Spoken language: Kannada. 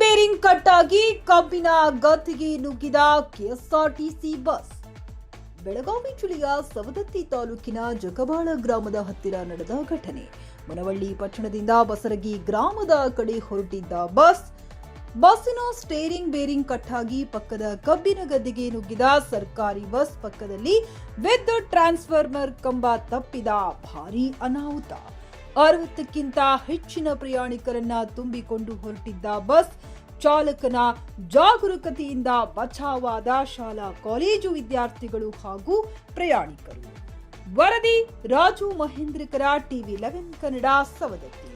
ಪ್ರಸಿದ್ಧಿಯಾಗಿ ಕಬ್ಬಿನ ಗತಿಗೆ ನುಗ್ಗಿದ ಕೆಎಸ್ಆರ್ಟಿಸಿ ಬಸ್. ಬೆಳಗಾವಿ ಜಿಲ್ಲೆಯ ಸವದತ್ತಿ ತಾಲೂಕಿನ ಜಗಬಾಳ ಗ್ರಾಮದ ಹತ್ತಿರ ನಡೆದ ಘಟನೆ. ಮನವಳ್ಳಿ ಪಟ್ಟಣದಿಂದ ಬಸರಗಿ ಗ್ರಾಮದ ಕಡೆ ಹೊರಟಿದ್ದ ಬಸ್. ಬಸ್ಸಿನ ಸ್ಟೇರಿಂಗ್ ಬೇರಿಂಗ್ ಕಟ್ಟಾಗಿ ಪಕ್ಕದ ಕಬ್ಬಿನ ಗದ್ದೆಗೆ ನುಗ್ಗಿದ ಸರ್ಕಾರಿ ಬಸ್ ಪಕ್ಕದಲ್ಲಿ ವಿದ್ಯುತ್ ಟ್ರಾನ್ಸ್ಫಾರ್ಮರ್ ಕಂಬ ತಪ್ಪಿದ ಭಾರೀ ಅನಾಹುತ. ಅರವತ್ತಕ್ಕಿಂತ ಹೆಚ್ಚಿನ ಪ್ರಯಾಣಿಕರನ್ನ ತುಂಬಿಕೊಂಡು ಹೊರಟಿದ್ದ ಬಸ್ ಚಾಲಕನ ಜಾಗರೂಕತೆಯಿಂದ ಬಚಾವಾದ ಶಾಲಾ, ಕಾಲೇಜು ವಿದ್ಯಾರ್ಥಿಗಳು ಹಾಗೂ ಪ್ರಯಾಣಿಕರು. ವರದಿ ರಾಜು ಮಹೇಂದ್ರಕರ ಟಿವಿ ಲೆವೆನ್ ಕನ್ನಡ ಸವದತ್ತಿ.